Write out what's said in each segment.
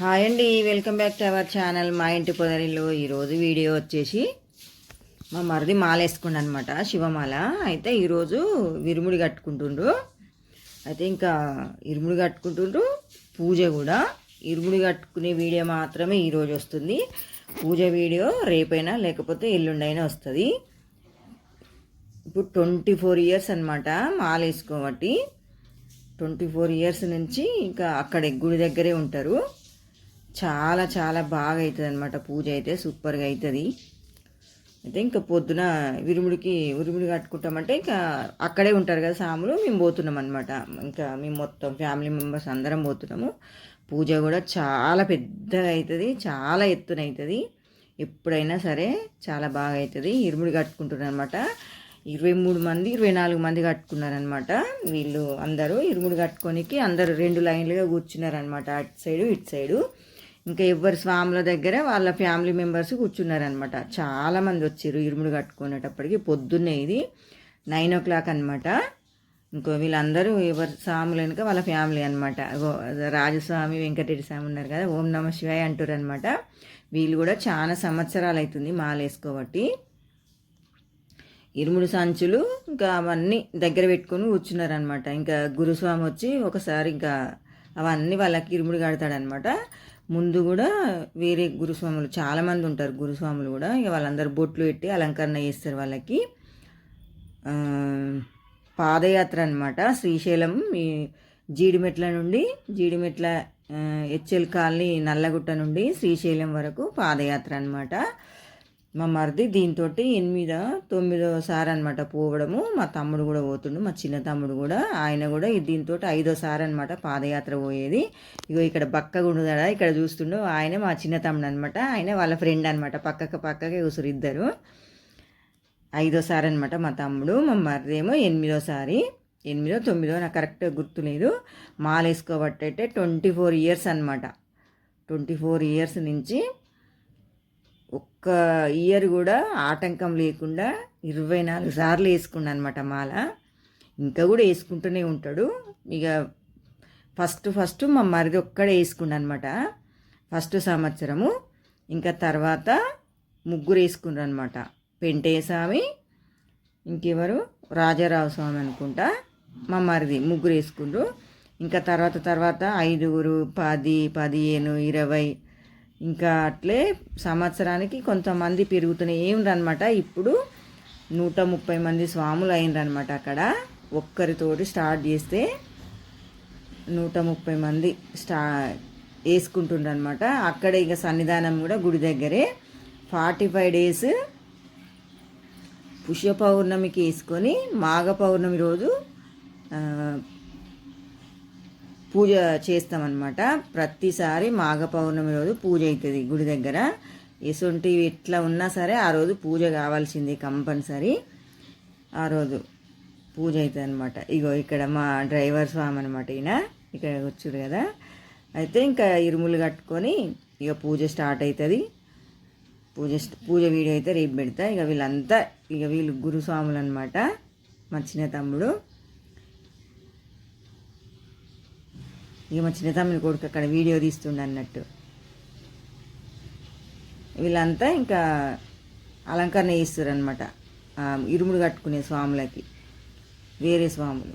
Hi అండి welcome back to our channel మా ఇంటి పొదరిలో. ఈరోజు వీడియో వచ్చేసి మా మరిది మాల వేసుకుండు అనమాట శివమాల. అయితే ఈరోజు విరుముడి కట్టుకుంటుండ్రు. అయితే ఇంకా ఇరుముడి కట్టుకుంటుండ్రు పూజ కూడా. ఇరుముడి కట్టుకునే వీడియో మాత్రమే ఈరోజు వస్తుంది. పూజ వీడియో రేపైనా లేకపోతే ఎల్లుండైనా వస్తుంది. ఇప్పుడు ట్వంటీ ఫోర్ ఇయర్స్ అనమాట మాల వేసుకోబట్టి ట్వంటీ ఫోర్ ఇయర్స్ నుంచి ఇంకా అక్కడ గుడి దగ్గరే ఉంటారు. చాలా చాలా బాగా అవుతుంది అనమాట పూజ అయితే సూపర్గా అవుతుంది అయితే ఇంకా పొద్దున విరుముడికి విరుముడి కట్టుకుంటామంటే ఇంకా అక్కడే ఉంటారు కదా సాములు మేము పోతున్నాం అనమాట ఇంకా మేము మొత్తం ఫ్యామిలీ మెంబర్స్ అందరం పోతున్నాము. పూజ కూడా చాలా పెద్దగా అవుతుంది చాలా ఎత్తున అవుతుంది ఎప్పుడైనా సరే చాలా బాగా అవుతుంది ఇరుముడి కట్టుకుంటున్నారు అనమాట ఇరవై మూడు మంది ఇరవై నాలుగు మంది కట్టుకున్నారనమాట వీళ్ళు అందరూ ఇరుముడి కట్టుకోనికి అందరూ రెండు లైన్లుగా కూర్చున్నారనమాట అటు సైడు ఇటు సైడు. ఇంకా ఎవరి స్వాముల దగ్గర వాళ్ళ ఫ్యామిలీ మెంబర్స్ కూర్చున్నారనమాట చాలామంది వచ్చారు ఇరుముడు కట్టుకునేటప్పటికి. పొద్దున్నే ఇది నైన్ ఓ క్లాక్ అనమాట ఇంకో వీళ్ళందరూ ఎవరి స్వాములు వెనుక వాళ్ళ ఫ్యామిలీ అనమాట రాజస్వామి వెంకటరెడ్డి స్వామి ఉన్నారు కదా ఓం నమ శివాయ అంటారు అనమాట వీళ్ళు కూడా చాలా సంవత్సరాలు అవుతుంది మాలేసుకోబట్టి ఇరుముడు సంచులు ఇంకా అవన్నీ దగ్గర పెట్టుకొని కూర్చున్నారనమాట ఇంకా గురుస్వామి వచ్చి ఒకసారి ఇంకా అవన్నీ వాళ్ళకి ఇరుముడు కడతాడనమాట ముందు కూడా వేరే గురుస్వాములు చాలామంది ఉంటారు గురుస్వాములు కూడా. ఇక వాళ్ళందరూ బొట్లు పెట్టి అలంకరణ చేస్తారు వాళ్ళకి. పాదయాత్ర అనమాట శ్రీశైలం ఈ జీడిమెట్ల నుండి జీడిమెట్ల హెచ్ఎల్ కాలనీ నల్లగుట్ట నుండి శ్రీశైలం వరకు పాదయాత్ర అనమాట మా మరిది దీంతో ఎనిమిదో తొమ్మిదో సారి అనమాట పోవడము. మా తమ్ముడు కూడా పోతుండు మా చిన్న తమ్ముడు కూడా. ఆయన కూడా దీంతో ఐదో సారి అనమాట పాదయాత్ర పోయేది. ఇగో ఇక్కడ బక్క ఉండదా ఇక్కడ చూస్తుండు ఆయన మా చిన్న తమ్ముడు అనమాట ఆయన వాళ్ళ ఫ్రెండ్ అనమాట పక్కకు పక్కకి కూసురు ఇద్దరు. ఐదోసారి అనమాట మా తమ్ముడు మా మరిదేమో ఎనిమిదోసారి ఎనిమిదో తొమ్మిదో నాకు కరెక్ట్గా గుర్తులేదు. మాల వేసుకోబట్టయితే ట్వంటీ ఫోర్ ఇయర్స్ అనమాట ట్వంటీ ఫోర్ ఇయర్స్ నుంచి ఒక్క ఇయర్ కూడా ఆటంకం లేకుండా ఇరవై నాలుగు సార్లు వేసుకున్నాను అనమాట మాల. ఇంకా కూడా వేసుకుంటూనే ఉంటాడు. ఇక ఫస్ట్ ఫస్ట్ మా మరిది ఒక్కడే వేసుకున్నా అనమాట ఫస్ట్ సంవత్సరము. ఇంకా తర్వాత ముగ్గురు వేసుకున్నారు అనమాట పెంటేస్వామి స్వామి ఇంకెవరు? రాజారావు స్వామి అనుకుంటా. మా మరిది ముగ్గురు వేసుకుండ్రు. ఇంకా తర్వాత తర్వాత ఐదుగురు పది పదిహేను ఇరవై ఇంకా అట్లే సంవత్సరానికి కొంతమంది పెరుగుతూనే ఏమిరనమాట ఇప్పుడు నూట ముప్పై మంది స్వాములు అయినరనమాట అక్కడ. ఒక్కరితోటి స్టార్ట్ చేస్తే నూట ముప్పై మంది స్టా వేసుకుంటుండ్రనమాట అక్కడ ఇక సన్నిధానం కూడా గుడి దగ్గరే. ఫార్టీ ఫైవ్ డేస్ పుష్య పౌర్ణమికి వేసుకొని మాఘ పౌర్ణమి రోజు పూజ చేస్తామన్నమాట. ప్రతిసారి మాఘ పౌర్ణమి రోజు పూజ అవుతుంది గుడి దగ్గర. ఎసొంటివి ఎట్లా ఉన్నా సరే ఆ రోజు పూజ కావాల్సింది కంపల్సరీ. ఆ రోజు పూజ అవుతుంది అనమాట ఇగో ఇక్కడ మా డ్రైవర్ స్వామి అనమాట ఈయన. ఇక్కడ వచ్చారు కదా. అయితే ఇంకా ఇరుములు కట్టుకొని ఇక పూజ స్టార్ట్ అవుతుంది పూజ పూజ వీడియో అయితే రేపు పెడతా. ఇక వీళ్ళంతా ఇక వీళ్ళు గురుస్వాములు అనమాట మా చిన్న తమ్ముడు. ఇక మా చిన్నతమ్ముని కొడుకు అక్కడ వీడియో తీస్తుండ అన్నట్టు. వీళ్ళంతా ఇంకా అలంకరణ చేస్తారనమాట ఇరుముడు కట్టుకునే స్వాములకి వేరే స్వాములు.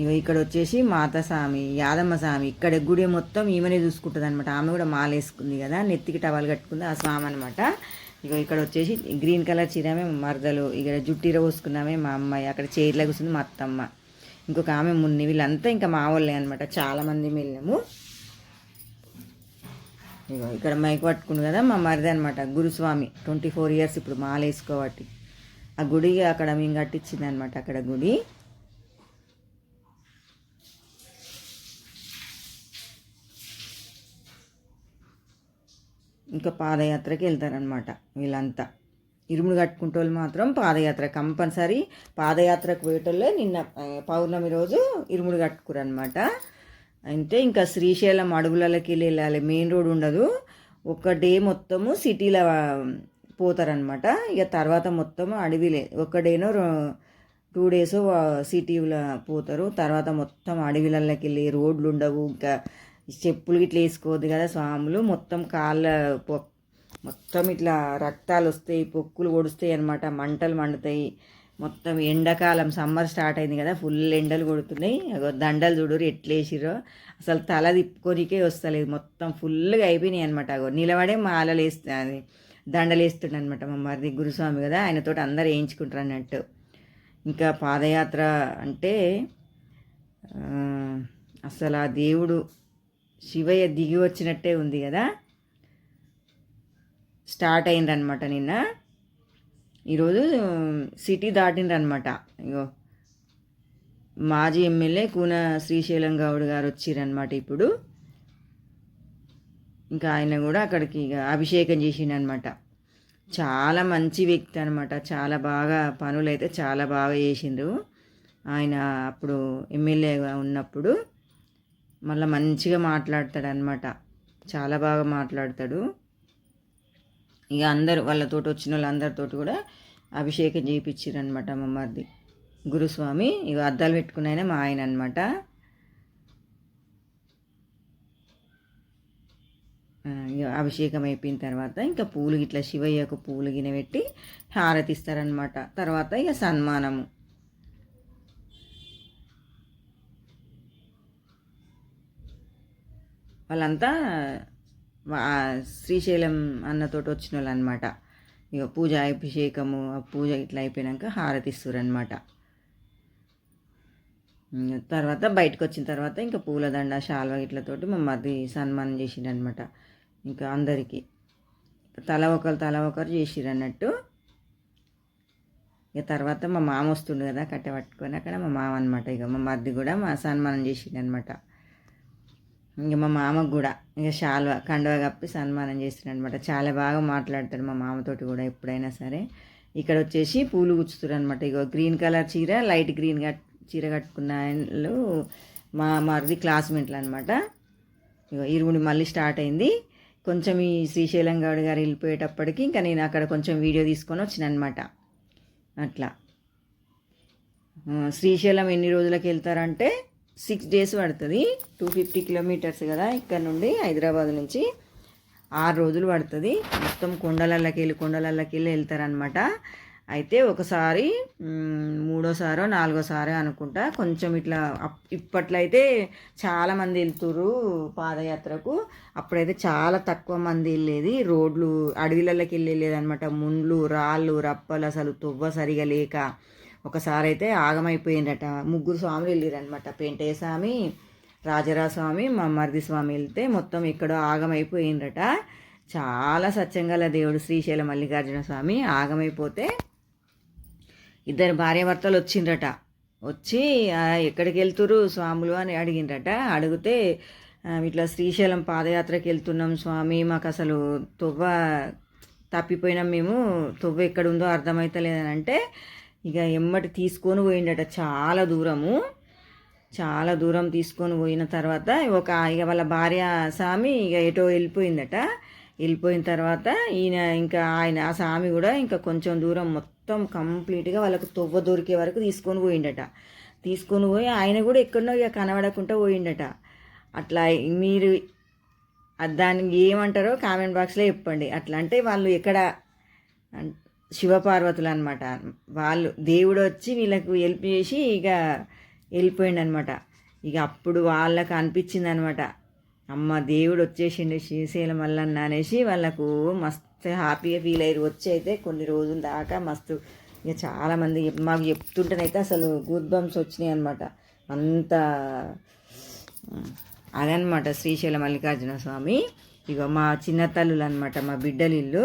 ఇక ఇక్కడ వచ్చేసి మాత స్వామి యాదమ్మ స్వామి ఇక్కడ గుడి మొత్తం ఈమెనే చూసుకుంటుంది అనమాట ఆమె కూడా మాలేసుకుంది కదా నెత్తికి టవల్ కట్టుకుంది ఆ స్వామి అనమాట ఇక ఇక్కడ వచ్చేసి గ్రీన్ కలర్ చీరమే మరదలు ఇక్కడ జుట్టీర పోసుకున్నామే మా అమ్మాయి అక్కడ చైర్లో కూర్చుంది మా అత్తమ్మ. ఇంకొక ఆమె మున్ని వీళ్ళంతా ఇంకా మా వాళ్ళే అనమాట చాలామంది వెళ్ళాము ఇగో ఇక్కడ మైక్ పట్టుకుంది కదా మా మరిది అనమాట గురుస్వామి. ట్వంటీ ఫోర్ ఇయర్స్ ఇప్పుడు మాల వేసుకోబట్టి ఆ గుడి అక్కడ మేము కట్టించింది అనమాట అక్కడ గుడి. ఇంకా పాదయాత్రకి వెళ్తారనమాట వీళ్ళంతా. ఇరుముడు కట్టుకుంటే వాళ్ళు మాత్రం పాదయాత్ర కంపల్సరీ. పాదయాత్రకు పోయేటోళ్ళే నిన్న పౌర్ణమి రోజు ఇరుముడు కట్టుకురు అనమాట అంటే ఇంకా శ్రీశైలం అడవులకి వెళ్ళాలి. మెయిన్ రోడ్ ఉండదు. ఒక డే మొత్తము సిటీలో పోతారనమాట ఇక తర్వాత మొత్తం అడవిలే. ఒక డేనో టూ డేస్ సిటీలో పోతారు. తర్వాత మొత్తం అడవిలకి వెళ్ళి రోడ్లు ఉండవు. ఇంకా చెప్పులు ఇట్లా వేసుకోవద్దు కదా స్వాములు. మొత్తం కాళ్ళ మొత్తం ఇట్లా రక్తాలు వస్తాయి పొక్కులు కొడుస్తాయి అనమాట మంటలు మండుతాయి. మొత్తం ఎండాకాలం సమ్మర్ స్టార్ట్ అయింది కదా ఫుల్ ఎండలు కొడుతున్నాయి. అగో దండలు చూడరు ఎట్లేసిరో అసలు తల తిప్పుకోనికే వస్తలేదు. మొత్తం ఫుల్గా అయిపోయినాయి అనమాట అగో నిలబడే మాలలు వేస్తా అది దండలు వేస్తుండే అనమాట మా మరిది గురుస్వామి కదా. ఆయనతో అందరు వేయించుకుంటారు అన్నట్టు. ఇంకా పాదయాత్ర అంటే అసలు ఆ దేవుడు శివయ్య దిగి వచ్చినట్టే ఉంది కదా. స్టార్ట్ అయిందనమాట నిన్న. ఈరోజు సిటీ దాటిండ్రనమాట ఇగో మాజీ ఎమ్మెల్యే కూన శ్రీశైలం గౌడ్ గారు వచ్చిరనమాట ఇప్పుడు. ఇంకా ఆయన కూడా అక్కడికి ఇక అభిషేకం చేసిండనమాట చాలా మంచి వ్యక్తి అనమాట చాలా బాగా పనులు అయితే చాలా బాగా చేసిండ్రు. ఆయన అప్పుడు ఎమ్మెల్యేగా ఉన్నప్పుడు మళ్ళీ మంచిగా మాట్లాడతాడు అనమాట చాలా బాగా మాట్లాడతాడు. ఇక అందరు వాళ్ళతోటి వచ్చిన వాళ్ళందరితోటి కూడా అభిషేకం చేయించారు అనమాట గురుస్వామి ఇక అద్దాలు పెట్టుకున్న ఆయన మా ఆయన అనమాట అభిషేకం అయిపోయిన తర్వాత ఇంకా పూలు ఇట్లా శివయ్యకు పూలు గిన పెట్టి హారతి ఇస్తారనమాట తర్వాత ఇక సన్మానము. వాళ్ళంతా శ్రీశైలం అన్నతోటి వచ్చిన వాళ్ళు అనమాట ఇక పూజ అభిషేకము ఆ పూజ ఇట్లా అయిపోయినాక హారతి ఇస్తారు అనమాట తర్వాత బయటకు వచ్చిన తర్వాత ఇంకా పూలదండ శాల్వ ఇట్లతోటి మా సన్మానం చేసిండు అనమాట ఇంకా అందరికీ. తల ఒకరు తల ఒకరు చేసిరు అన్నట్టు ఇక తర్వాత మా మామ వస్తుండు కదా కట్టె పట్టుకొని అక్కడ మా మామ అనమాట ఇక మా మరిది కూడా మా సన్మానం చేసిండు అనమాట ఇంక మా మామకు కూడా ఇంకా శాల్వ కండువ కప్పి సన్మానం చేస్తున్నాడు అనమాట చాలా బాగా మాట్లాడతాడు మా మామతోటి కూడా ఎప్పుడైనా సరే. ఇక్కడ వచ్చేసి పూలు గుచ్చుతారు అనమాట ఇగో గ్రీన్ కలర్ చీర లైట్ గ్రీన్ కట్ చీర కట్టుకున్న వాళ్ళు మా మరిది క్లాస్మేట్లు అనమాట ఇగో ఇరుగుడి మళ్ళీ స్టార్ట్ అయింది. కొంచెం ఈ శ్రీశైలం గౌడ్ గారు వెళ్ళిపోయేటప్పటికి ఇంకా నేను అక్కడ కొంచెం వీడియో తీసుకొని వచ్చిన అనమాట అట్లా శ్రీశైలం ఎన్ని రోజులకు వెళ్తారంటే సిక్స్ డేస్ పడుతుంది. టూ ఫిఫ్టీ కిలోమీటర్స్ కదా ఇక్కడ నుండి హైదరాబాద్ నుంచి. ఆరు రోజులు పడుతుంది. మొత్తం కొండలల్లకి వెళ్ళి కొండలల్లకి వెళ్ళి వెళ్తారనమాట అయితే ఒకసారి మూడోసారో నాలుగోసారో అనుకుంటా కొంచెం ఇట్లా అప్- ఇప్పట్లో అయితే చాలా మంది వెళ్తుర్రు పాదయాత్రకు. అప్పుడైతే చాలా తక్కువ మంది వెళ్ళేది. రోడ్లు అడవిలలోకి వెళ్ళి వెళ్ళేదన్నమాట ముండ్లు రాళ్ళు రప్పలు అసలు తువ్వ సరిగా లేక ఒకసారి అయితే ఆగమైపోయిందట. ముగ్గురు స్వాములు వెళ్ళిరనమాట పెంటయ్య స్వామి రాజరా స్వామి మా మరిది స్వామి వెళ్తే మొత్తం ఎక్కడో ఆగమైపోయిందట. చాలా సత్యంగల దేవుడు శ్రీశైల మల్లికార్జున స్వామి ఆగమైపోతే ఇద్దరు భార్యాభర్తలు వచ్చిండ్రట. వచ్చి ఎక్కడికి వెళ్తురు స్వాములు? అని అడిగిండ్రట. అడిగితే ఇట్లా శ్రీశైలం పాదయాత్రకి వెళ్తున్నాం స్వామి. మాకు అసలు తువ్వ తప్పిపోయినాం మేము. తువ్వ ఎక్కడ ఉందో అర్థమవుతలేదని అంటే ఇక ఎమ్మటి తీసుకొని పోయిండట చాలా దూరము. చాలా దూరం తీసుకొని పోయిన తర్వాత ఒక ఇక వాళ్ళ భార్య స్వామి ఇక ఎటో వెళ్ళిపోయిందట. వెళ్ళిపోయిన తర్వాత ఈయన ఇంకా ఆయన ఆ స్వామి కూడా ఇంకా కొంచెం దూరం మొత్తం కంప్లీట్గా వాళ్ళకు తొవ్వ దొరికే వరకు తీసుకొని పోయిండట. తీసుకొని పోయి ఆయన కూడా ఎక్కడో ఇక కనబడకుండా పోయిండట. అట్లా మీరు దానికి ఏమంటారో కామెంట్ బాక్స్లో చెప్పండి. అట్లా అంటే వాళ్ళు ఎక్కడ అన్- శివపార్వతులు అనమాట వాళ్ళు దేవుడు వచ్చి వీళ్ళకు హెల్ప్ చేసి ఇక వెళ్ళిపోయిండు అనమాట ఇక అప్పుడు వాళ్ళకు అనిపించింది అనమాట అమ్మ దేవుడు వచ్చేసిండు శ్రీశైలం మల్లన్న అనేసి వాళ్ళకు మస్తు హ్యాపీగా ఫీల్ అయ్యారు. వచ్చి అయితే కొన్ని రోజుల దాకా మస్తు ఇక చాలామంది మాకు చెప్తుంటేనైతే అసలు గూడ్ బంప్స్ వచ్చినాయి అనమాట అంత అదనమాట శ్రీశైల మల్లికార్జున స్వామి. ఇక మా చిన్న తల్లులు అనమాట మా బిడ్డలు ఇల్లు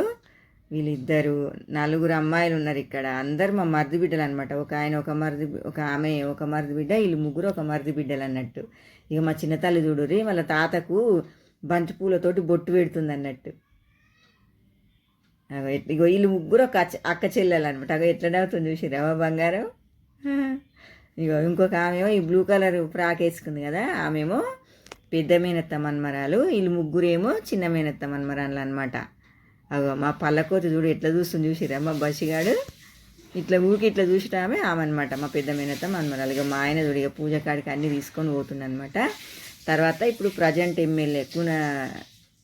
వీళ్ళిద్దరు నలుగురు అమ్మాయిలు ఉన్నారు ఇక్కడ. అందరు మా మరిది బిడ్డలు అనమాట ఒక ఆయన ఒక మరిది ఒక ఆమె ఒక మరిది బిడ్డ వీళ్ళు ముగ్గురు ఒక మరిది బిడ్డలు అన్నట్టు. ఇక మా చిన్న తల్లి చూడురి వాళ్ళ తాతకు బంతి పూలతోటి బొట్టు పెడుతుంది అన్నట్టు. అగో ఇగో వీళ్ళు ముగ్గురు ఒక అక్క చెల్లెలు అనమాట అగో ఎట్లా అవుతుంది చూసిరావా బంగారం? ఇగో ఇంకొక ఆమెమో ఈ బ్లూ కలర్ ఫ్రాక్ వేసుకుంది కదా ఆమెమో పెద్ద మేనత్త మన్మరాలు. వీళ్ళు ముగ్గురేమో చిన్న మేనత్త మన్మరాలు అనమాట అగో మా పల్లకోతి చూడు ఎట్లా చూస్తుంది చూసిరా మా బసిగాడు ఇట్లా ఊరికి ఇట్లా చూసిటామే ఆమె అనమాట మా పెద్ద మేనత మన్మరాలు ఇక మా ఆయన చూడు ఇక పూజ కాడికి అన్నీ తీసుకొని పోతుండనమాట తర్వాత ఇప్పుడు ప్రజెంట్ ఎమ్మెల్యే కున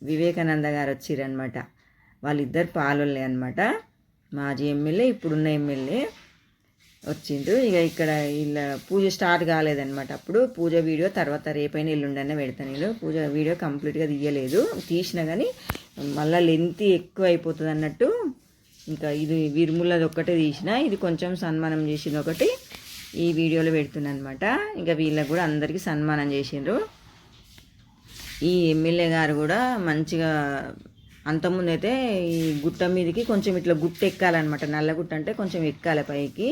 వివేకానంద గారు వచ్చిరనమాట వాళ్ళిద్దరు పాలోళ్ళే అనమాట మాజీ ఎమ్మెల్యే ఇప్పుడున్న ఎమ్మెల్యే వచ్చిండు. ఇక ఇక్కడ ఇలా పూజ స్టార్ట్ కాలేదనమాట అప్పుడు. పూజ వీడియో తర్వాత రేపైనా ఎల్లుండనే పెడతాను నేను. పూజ వీడియో కంప్లీట్గా తీయలేదు. తీసిన కానీ మళ్ళీ లెంత్ ఎక్కువ అయిపోతుంది అన్నట్టు. ఇంకా ఇది విరుములది ఒక్కటే తీసిన ఇది కొంచెం సన్మానం చేసింది ఒకటి ఈ వీడియోలో పెడుతున్నాను అనమాట ఇంకా వీళ్ళకి కూడా అందరికీ సన్మానం చేసిండ్రు. ఈ ఎమ్మెల్యే గారు కూడా మంచిగా అంతకుముందు అయితే ఈ గుట్ట మీదకి కొంచెం ఇట్లా గుట్ట ఎక్కాలన్నమాట. నల్లగుట్ట అంటే కొంచెం ఎక్కాలి పైకి.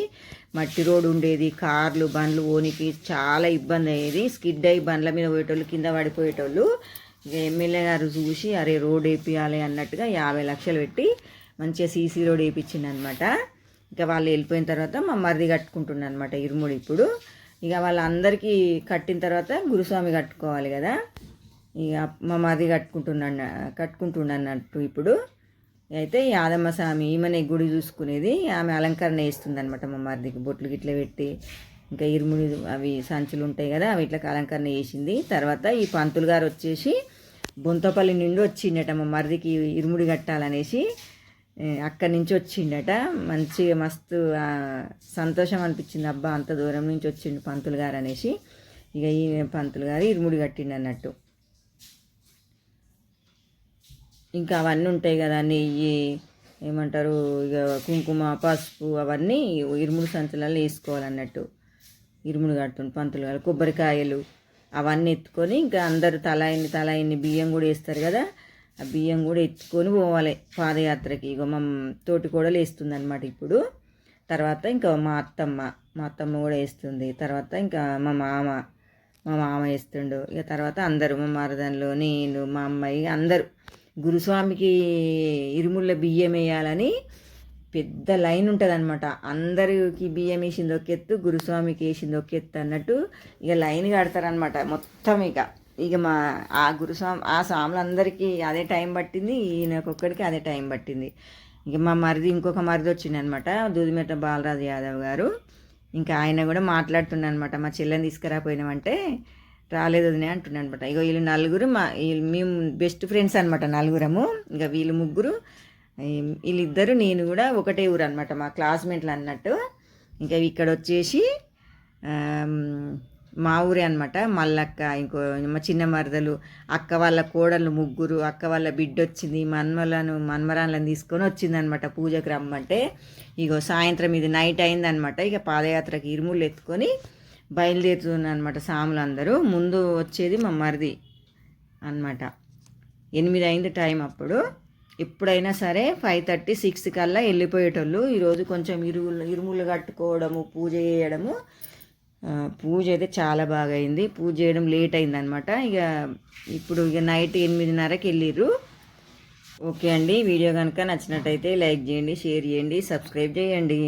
మట్టి రోడ్డు ఉండేది కార్లు బండ్లు ఓనికి చాలా ఇబ్బంది అయ్యేది. స్కిడ్ అయ్యి బండ్ల మీద పోయేటోళ్ళు కింద పడిపోయేటోళ్ళు. ఎమ్మెల్యే గారు చూసి అరే రోడ్ వేపియాలి అన్నట్టుగా యాభై లక్షలు పెట్టి మంచిగా సీసీ రోడ్ వేయించింది అనమాట ఇక వాళ్ళు వెళ్ళిపోయిన తర్వాత మా మరిది కట్టుకుంటున్నాను అనమాట ఇరుముడు ఇప్పుడు. ఇక వాళ్ళందరికీ కట్టిన తర్వాత గురుస్వామి కట్టుకోవాలి కదా. ఇక మా మరిది కట్టుకుంటున్నాను కట్టుకుంటున్నట్టు ఇప్పుడు. అయితే యాదమ్మ స్వామి ఈమెనే గుడి చూసుకునేది ఆమె అలంకరణ వేస్తుంది అనమాట మా మరిదికి. బొట్లు గిట్ల పెట్టి ఇంకా ఇరుముడి అవి సంచులు ఉంటాయి కదా అవి ఇట్లా అలంకరణ వేసింది తర్వాత ఈ పంతులు గారు వచ్చేసి బొంతపల్లి నుండి వచ్చిండట మా మరిదికి ఇరుముడి కట్టాలనేసి అక్కడి నుంచి వచ్చిండట. మంచిగా మస్తు సంతోషం అనిపించింది. అబ్బా అంత దూరం నుంచి వచ్చిండు పంతులు గారు అనేసి. ఇక ఈ పంతులు గారు ఇరుముడి కట్టిండు అన్నట్టు. ఇంకా అవన్నీ ఉంటాయి కదా నెయ్యి ఏమంటారు ఇక కుంకుమ పసుపు అవన్నీ ఇరుముడు సంచులలో వేసుకోవాలన్నట్టు. ఇరుముడు కడుతుండు పంతులు గారు. కొబ్బరికాయలు అవన్నీ ఎత్తుకొని ఇంకా అందరు తలాయిని తలాయిని బియ్యం కూడా వేస్తారు కదా ఆ బియ్యం కూడా ఎత్తుకొని పోవాలి పాదయాత్రకి. ఇక మా తోటి కూడా వేస్తుంది అనమాట ఇప్పుడు. తర్వాత ఇంకా మా అత్తమ్మ మా అత్తమ్మ కూడా వేస్తుంది. తర్వాత ఇంకా మా మామ మా మామ వేస్తుండు. ఇక తర్వాత అందరూ మా మరదన్లు నేను మా అమ్మాయి అందరూ గురుస్వామికి ఇరుముళ్ళ బియ్యం వేయాలని పెద్ద లైన్ ఉంటుంది అనమాట అందరికి బియ్యం వేసింది ఒక ఎత్తు గురుస్వామికి వేసింది ఒక ఎత్తు అన్నట్టు ఇక లైన్ కడతారనమాట మొత్తం ఇక. ఇక మా ఆ గురుస్వామి ఆ స్వాములందరికీ అదే టైం పట్టింది ఈయనకొక్కడికి అదే టైం పట్టింది. ఇక మా మరిది ఇంకొక మరిది వచ్చింది అనమాట దూదిమెట్ట బాలరాజు యాదవ్ గారు. ఇంకా ఆయన కూడా మాట్లాడుతున్నాను అనమాట మా చెల్లెని తీసుకురాపోయినామంటే రాలేదు వదినే అంటున్నాను అనమాట ఇక వీళ్ళు నలుగురు మా వీళ్ళు మేము బెస్ట్ ఫ్రెండ్స్ అనమాట నలుగురము. ఇంకా వీళ్ళు ముగ్గురు వీళ్ళిద్దరు నేను కూడా ఒకటే ఊరు అనమాట మా క్లాస్మేట్లు అన్నట్టు. ఇంకా ఇక్కడ వచ్చేసి మా ఊరే అనమాట మల్లక్క ఇంకో మా చిన్న మరదలు అక్క వాళ్ళ కోడళ్ళు ముగ్గురు అక్క వాళ్ళ బిడ్డ వచ్చింది మన్మలను మన్మరాన్లను తీసుకొని వచ్చింది అనమాట పూజకు రమ్మంటే. ఇగో సాయంత్రం ఇది నైట్ అయిందనమాట ఇక పాదయాత్రకి ఇరుములు ఎత్తుకొని బయలుదేరుతుంది సాములు అందరూ. ముందు వచ్చేది మా మరిది అనమాట ఎనిమిది అయింది టైం అప్పుడు. ఎప్పుడైనా సరే ఫైవ్ థర్టీ సిక్స్ కల్లా వెళ్ళిపోయేటోళ్ళు. ఈరోజు కొంచెం ఇరువులు ఇరుములు కట్టుకోవడము పూజ చేయడము పూజ అయితే చాలా బాగా అయింది పూజ చేయడం లేట్ అయింది అనమాట ఇక ఇప్పుడు ఇక నైట్ ఎనిమిదిన్నరకి వెళ్ళిర్రు. ఓకే అండి. వీడియో కనుక నచ్చినట్టయితే లైక్ చేయండి షేర్ చేయండి సబ్స్క్రైబ్ చేయండి.